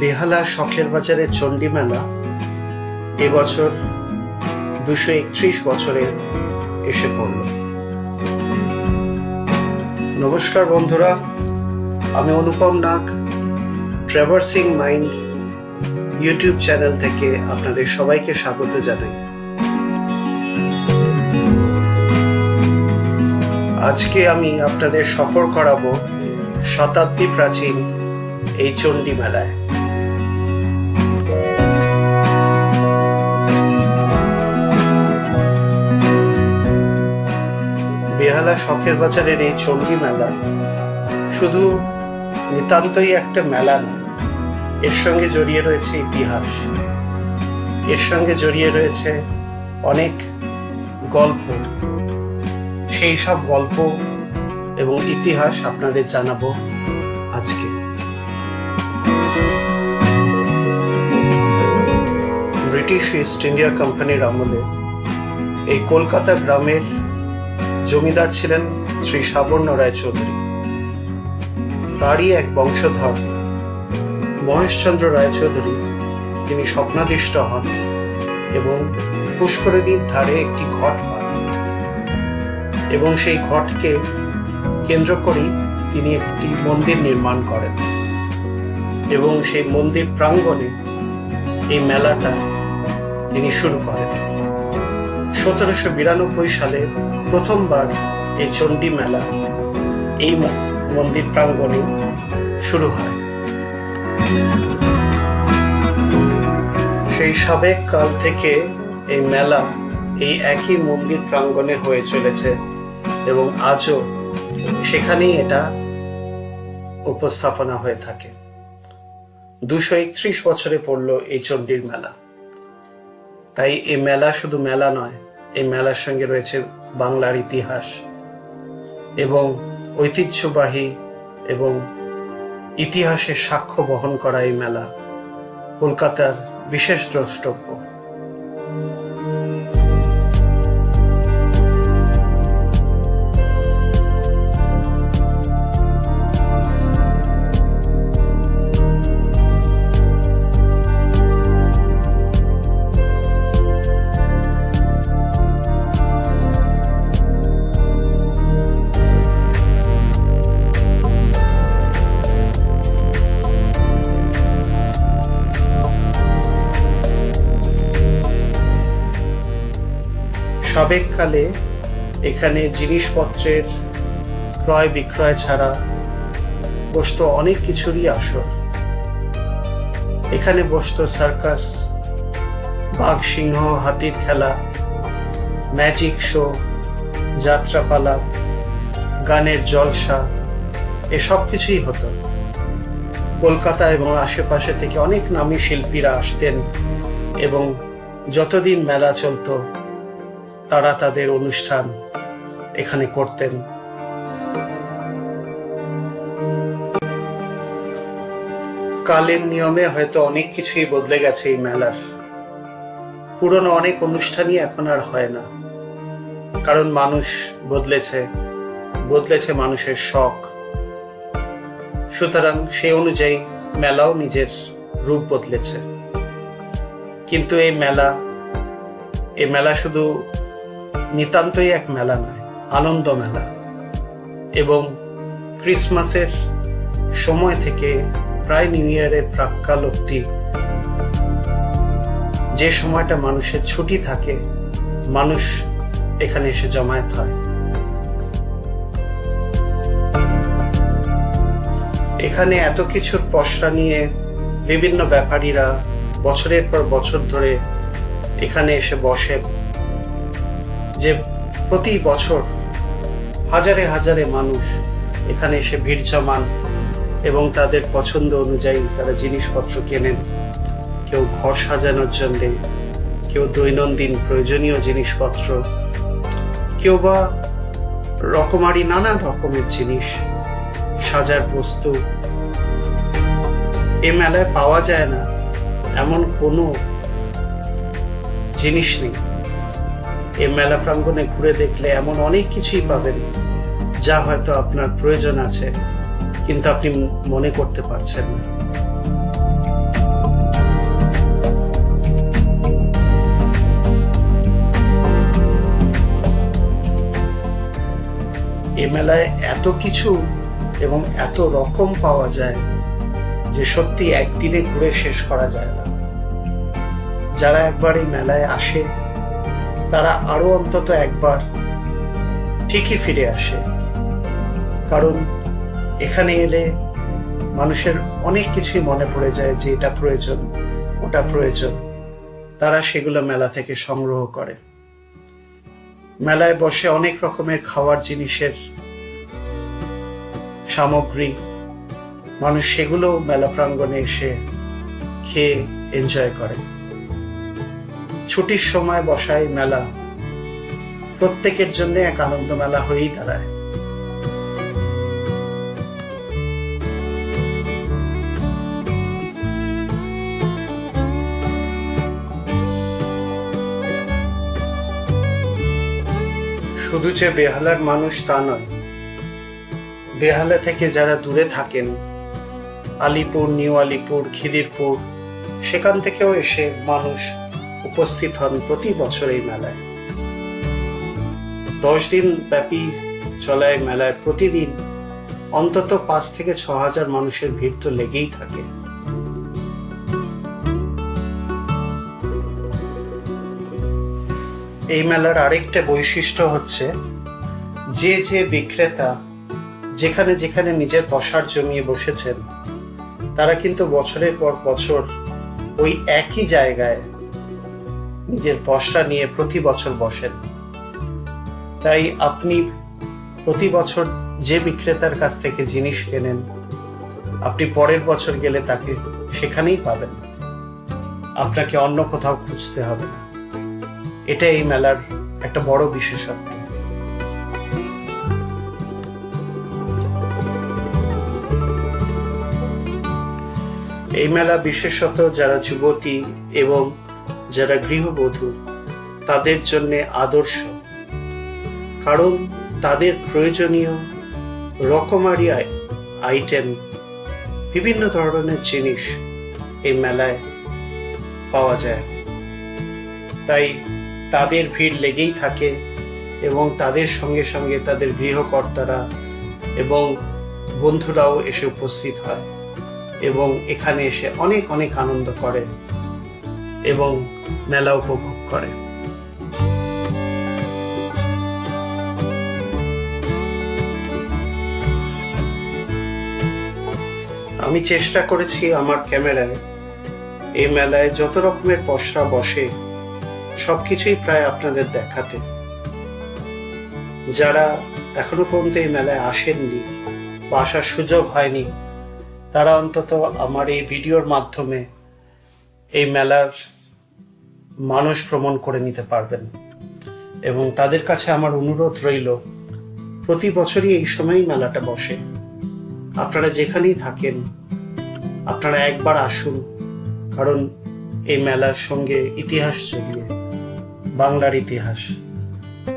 বেহালা শখের বাজারের চণ্ডী মেলা এবছর দুশো একত্রিশ বছরে এসে পড়ল। নমস্কার বন্ধুরা, আমি Anupam Nag traversing mind YouTube channel থেকে আপনাদের সবাইকে স্বাগত জানাই। আজকে আমি আপনাদের সফর করাবো শতাব্দী প্রাচীন এই চণ্ডী মেলায় বেহালা শখের বাজারের এই চণ্ডী মেলা। শুধু নিতান্তই একটা মেলা নয়, এর সঙ্গে জড়িয়ে রয়েছে ইতিহাস। এর সঙ্গে জড়িয়ে রয়েছে অনেক গল্প। সেই সব গল্প এবং ইতিহাস আপনাদের জানাব আজকে। ব্রিটিশ ইস্ট ইন্ডিয়া কোম্পানির আমলে এই কলকাতা গ্রামের জমিদার ছিলেন শ্রী সাবর্ণ রায়চৌধুরী। তারই এক বংশধর, মহেশচন্দ্র রায়চৌধুরী, তিনি স্বপ্নাদিষ্ট হন এবং পুষ্করিণীর ধারে একটি ঘট পান। এবং সেই ঘটকে কেন্দ্র করেই তিনি একটি মন্দির নির্মাণ করেন এবং সেই মন্দির প্রাঙ্গণে এই মেলাটা তিনি শুরু করেন। সতেরোশো বিরানব্বই সালে প্রথমবার এই চণ্ডী মেলা, এই মন্দির প্রাঙ্গণে শুরু হয়। সেই সাবেক কাল থেকে এই মেলা এই একই মন্দির প্রাঙ্গণে হয়ে চলেছে এবং আজও সেখানেই এটা উপস্থাপনা হয়ে থাকে। দুশো একত্রিশ বছরে পড়ল এই চণ্ডীর মেলা। তাই এই মেলা শুধু মেলা নয় এই মেলার সঙ্গে রয়েছে বাংলার ইতিহাস এবং ঐতিহ্যবাহী এবং ইতিহাসের সাক্ষ্য বহন করা এই মেলা, কলকাতার বিশেষ দ্রষ্টব্য। সাবেককালে এখানে জিনিসপত্রের ক্রয় বিক্রয় ছাড়া বসতো অনেক কিছুরই আসর। এখানে বসতো সার্কাস, বাঘ সিংহ, হাতির খেলা, ম্যাজিক শো, যাত্রাপালা, গানের জলসা, এসব কিছুই হতো। কলকাতা এবং আশেপাশে থেকে অনেক নামী শিল্পীরা আসতেন এবং যতদিন মেলা চলতো তারা তাদের অনুষ্ঠান এখানে করতেন। কালের নিয়মে হয়তো অনেক কিছুই বদলে গেছে এই মেলার। পুরনো অনেক অনুষ্ঠানই এখন আর হয় না। কারণ মানুষ বদলেছে বদলেছে মানুষের শখ। সুতরাং সেই অনুযায়ী মেলাও নিজের রূপ বদলেছে। কিন্তু এই মেলা এই মেলা শুধু নিতান্তই এক মেলা নয়, আনন্দ মেলা। এবং ক্রিসমাসের সময় থেকে প্রায় নিউ ইয়ারের প্রাককাল অব্দি যে সময়টা মানুষের ছুটি থাকে, মানুষ এখানে এসে জমায়েত হয়। এখানে এত কিছুর পসরা নিয়ে বিভিন্ন ব্যাপারীরা বছরের পর বছর ধরে এখানে এসে বসেন যে প্রতি বছর হাজারে হাজারে মানুষ এখানে এসে ভিড় জমান এবং তাদের পছন্দ অনুযায়ী তারা জিনিসপত্র কেনেন। কেউ ঘর সাজানোর জন্য, কেউ দৈনন্দিন প্রয়োজনীয় জিনিসপত্র, কেউ বা রকমারি নানা রকমের জিনিস, সাজার বস্তু। এ মেলায় পাওয়া যায় না, এমন কোনো জিনিস নেই। এই মেলা প্রাঙ্গণে ঘুরে দেখলে এমন অনেক কিছুই পাবেন, যা হয়তো আপনার প্রয়োজন আছে, কিন্তু আপনি মনে করতে পারছেন না। এই মেলায় এত কিছু এবং এত রকম পাওয়া যায়, যে সত্যি একদিনে ঘুরে শেষ করা যায় না। যারা একবার এই মেলায় আসে তারা আরও অন্তত একবার ঠিকই ফিরে আসে। কারণ এখানে এলে মানুষের অনেক কিছুই মনে পড়ে যায় যে এটা প্রয়োজন, ওটা প্রয়োজন। তারা সেগুলো মেলা থেকে সংগ্রহ করে। মেলায় বসে অনেক রকমের খাওয়ার জিনিসের সামগ্রী, মানুষ সেগুলো মেলা প্রাঙ্গণে এসে খেয়ে এনজয় করে। ছুটির সময় বসায় মেলা। প্রত্যেকের জন্য এক আনন্দ মেলা হয়েই দাঁড়ায়। শুধু যে বেহালার মানুষ তা নয়, বেহালা থেকে যারা দূরে থাকেন, আলিপুর, নিউ আলিপুর, খিদিরপুর, সেখান থেকেও এসে মানুষ উপস্থিত হন প্রতি বছর এই মেলায়। দশ দিন ব্যাপী চলা এই মেলায় প্রতিদিন অন্তত পাঁচ থেকে ছ হাজার মানুষের ভিড় তো লেগেই থাকে। এই মেলার আরেকটা বৈশিষ্ট্য হচ্ছে যে যে বিক্রেতা যেখানে যেখানে নিজের বসার জমিয়ে বসেছেন, তারা কিন্তু বছরের পর বছর ওই একই জায়গায় নিজের পসরা নিয়ে প্রতি বছর বসেন। তাই আপনি প্রতি বছর যে বিক্রেতার কাছ থেকে জিনিস কেনেন, আপনি পরের বছর গেলে তাকে সেখানেই পাবেন। আপনাকে অন্য কোথাও খুঁজতে হবে না। এটা এই মেলার একটা বড় বিশেষত্ব। এই মেলা বিশেষত যারা যুবতী এবং যারা গৃহবধূ, তাদের জন্য আদর্শ। কারণ তাদের প্রয়োজনীয় রকমারি আই- আইটেম বিভিন্ন ধরনের জিনিস এই মেলায় পাওয়া যায়। তাই তাদের ভিড় লেগেই থাকে এবং তাদের সঙ্গে সঙ্গে তাদের গৃহকর্তারা এবং বন্ধুরাও এসে উপস্থিত হয় এবং এখানে এসে অনেক অনেক আনন্দ করে। এবং মেলা উপভোগ করে। আমি চেষ্টা করেছি আমার ক্যামেরায় এই মেলায় যত রকমের পশরা বসে, সবকিছুই প্রায় আপনাদের দেখাতে। যারা এখনও পর্যন্ত এই মেলায় আসেননি বা আসার সুযোগ হয়নি, তারা অন্তত আমার এই ভিডিওর মাধ্যমে এই মেলার মানুষ ভ্রমণ করে নিতে পারবেন। এবং তাদের কাছে আমার অনুরোধ রইল, প্রতি বছরই এই সময়ই মেলাটা বসে। আপনারা যেখানেই থাকেন, আপনারা একবার আসুন, কারণ এই মেলার সঙ্গে ইতিহাস জড়িয়ে, বাংলার ইতিহাস।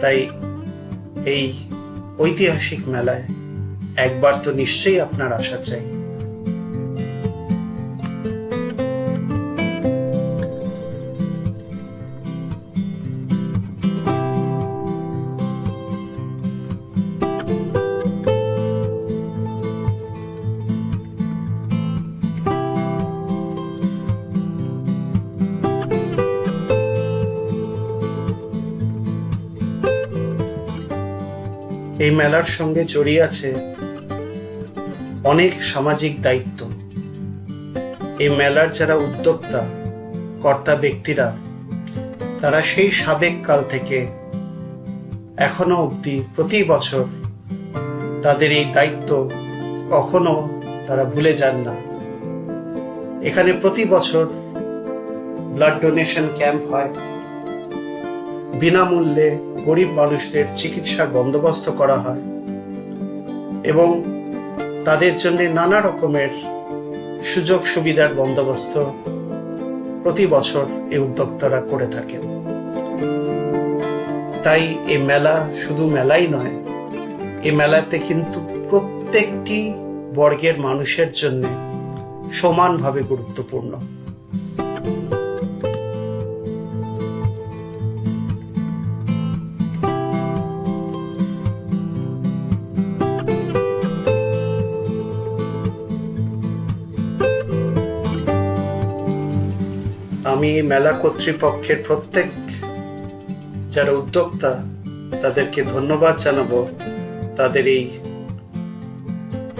তাই এই ঐতিহাসিক মেলায় একবার তো নিশ্চয়ই আপনার আসা চাই। মেলার সঙ্গে জড়িয়ে আছে অনেক সামাজিক দায়িত্ব। এই মেলার যারা উদ্যোক্তা, কর্তা ব্যক্তিরা, তারা সেই সাবেক কাল থেকে এখনও অবধি প্রতি বছর তাদের এই দায়িত্ব কখনো তারা ভুলে যান না। এখানে প্রতি বছর ব্লাড ডোনেশন ক্যাম্প হয়। বিনামূল্যে গরিব মানুষদের চিকিৎসার বন্দোবস্ত করা হয় এবং তাদের জন্য নানা রকমের সুযোগ সুবিধার বন্দোবস্ত প্রতি বছর এই উদ্যোক্তারা করে থাকেন। তাই এই মেলা শুধু মেলাই নয়, এই মেলাতে কিন্তু প্রত্যেকটি বর্গের মানুষের জন্য সমানভাবে গুরুত্বপূর্ণ। আমি মেলা কর্তৃপক্ষের প্রত্যেক যারা উদ্যোক্তা, তাদেরকে ধন্যবাদ জানাব তাদের এই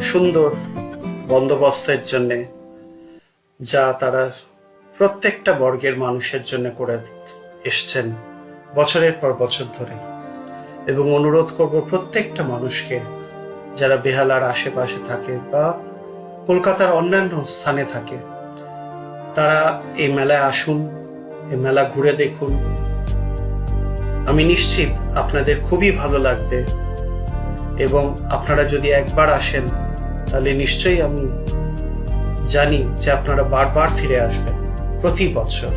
সুন্দর বন্দোবস্তের জন্য, যা তারা প্রত্যেকটা বর্গের মানুষের জন্য করে এসছেন বছরের পর বছর ধরে এবং অনুরোধ করব প্রত্যেকটা মানুষকে, যারা বেহালার আশেপাশে থাকে বা কলকাতার অন্যান্য স্থানে থাকে তারা এই মেলায় আসুন এই মেলা ঘুরে দেখুন। আমি নিশ্চিত আপনাদের খুবই ভালো লাগবে এবং আপনারা যদি একবার আসেন, তাহলে নিশ্চয়ই আমি জানি যে আপনারা বারবার ফিরে আসবেন প্রতি বছর।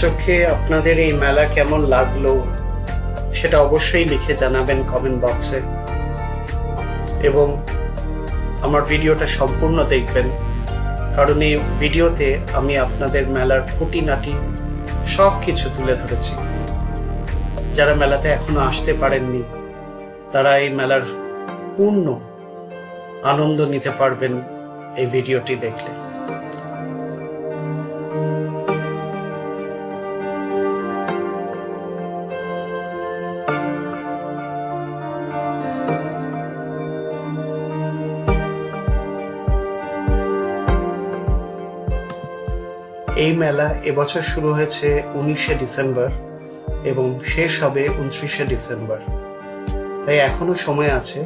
চোখে আপনাদের এই মেলা কেমন লাগল, সেটা অবশ্যই লিখে জানাবেন কমেন্ট বক্সে এবং আমার ভিডিওটা সম্পূর্ণ দেখবেন, কারণ এই ভিডিওতে আমি আপনাদের মেলার খুঁটিনাটি সব কিছু তুলে ধরেছি। যারা মেলাতে এখনও আসতে পারেননি, তারা এই মেলার পূর্ণ আনন্দ নিতে পারবেন এই ভিডিওটি দেখলে। এই মেলা এবছর শুরু হয়েছে উনিশে ডিসেম্বর এবং শেষ হবে উনত্রিশে ডিসেম্বর। তাই এখনও সময় আছে,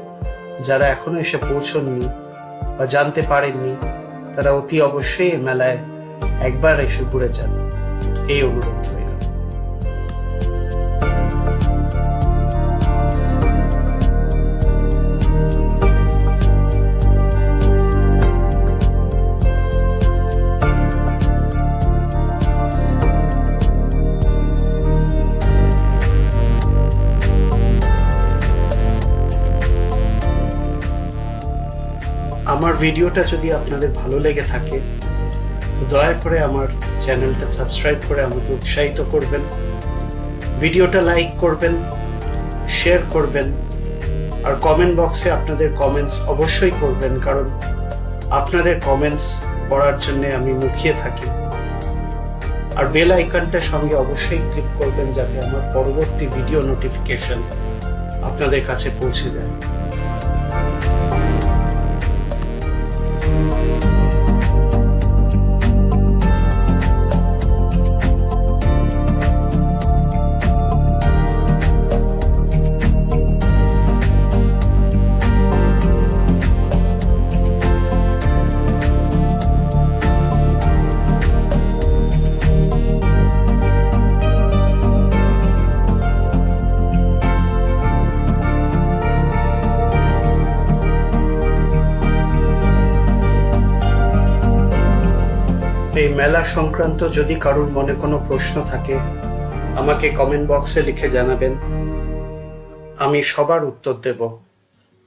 যারা এখনও এসে পৌঁছননি বা জানতে পারেননি, তারা অতি অবশ্যই মেলায় একবার এসে ঘুরে যান। এই অনুরোধ আমার ভিডিওটা যদি আপনাদের ভালো লেগে থাকে, তো দয়া করে আমার চ্যানেলটা সাবস্ক্রাইব করে আমাকে উৎসাহিত করবেন, ভিডিওটা লাইক করবেন, শেয়ার করবেন, আর কমেন্ট বক্সে আপনাদের কমেন্টস অবশ্যই করবেন, কারণ আপনাদের কমেন্টস পড়ার জন্য আমি মুখিয়ে থাকি। আর বেল আইকনটার সঙ্গে অবশ্যই ক্লিক করবেন যাতে আমার পরবর্তী ভিডিও নোটিফিকেশন আপনাদের কাছে পৌঁছে যায়। এই মেলা সংক্রান্ত যদি কারোর মনে কোনো প্রশ্ন থাকে, আমাকে কমেন্ট বক্সে লিখে জানাবেন। আমি সবার উত্তর দেব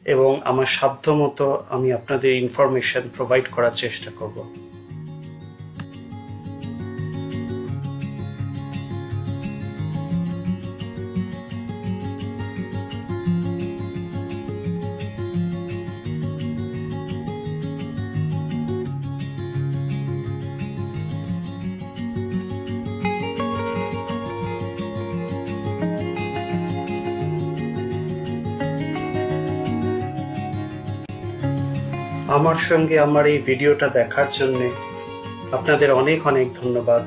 এবং আমার সাধ্যমতো আমি আপনাদের ইনফরমেশন প্রোভাইড করার চেষ্টা করব। আমার সঙ্গে আমার এই ভিডিওটা দেখার জন্য আপনাদের অনেক অনেক ধন্যবাদ।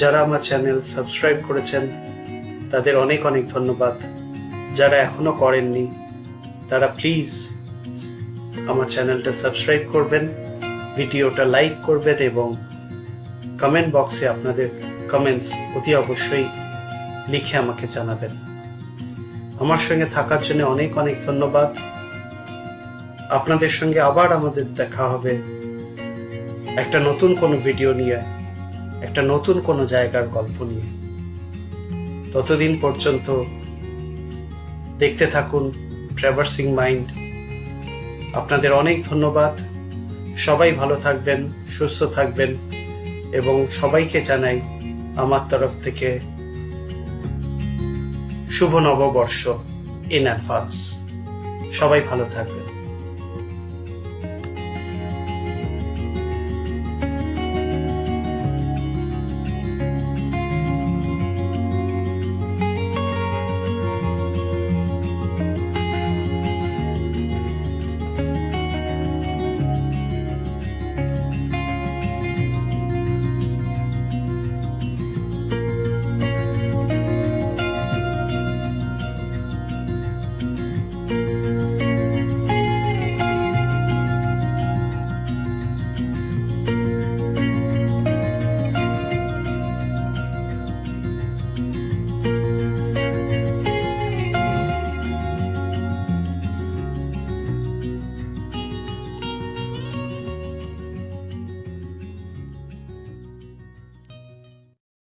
যারা আমার চ্যানেল সাবস্ক্রাইব করেছেন, তাদের অনেক অনেক ধন্যবাদ। যারা এখনও করেননি, তারা প্লিজ আমার চ্যানেলটা সাবস্ক্রাইব করবেন, ভিডিওটা লাইক করবেন এবং কমেন্ট বক্সে আপনাদের কমেন্টস অতি অবশ্যই লিখে আমাকে জানাবেন। আমার সঙ্গে থাকার জন্য অনেক অনেক ধন্যবাদ। আপনাদের সঙ্গে আবার আমাদের দেখা হবে। একটা নতুন কোনো ভিডিও নিয়ে, একটা নতুন কোনো জায়গার গল্প নিয়ে। ততদিন পর্যন্ত দেখতে থাকুন ট্রাভার্সিং মাইন্ড আপনাদের অনেক ধন্যবাদ। সবাই ভালো থাকবেন, সুস্থ থাকবেন এবং সবাইকে জানাই আমার তরফ থেকে শুভ নববর্ষ ইন অ্যাডভান্স সবাই ভালো থাকবেন।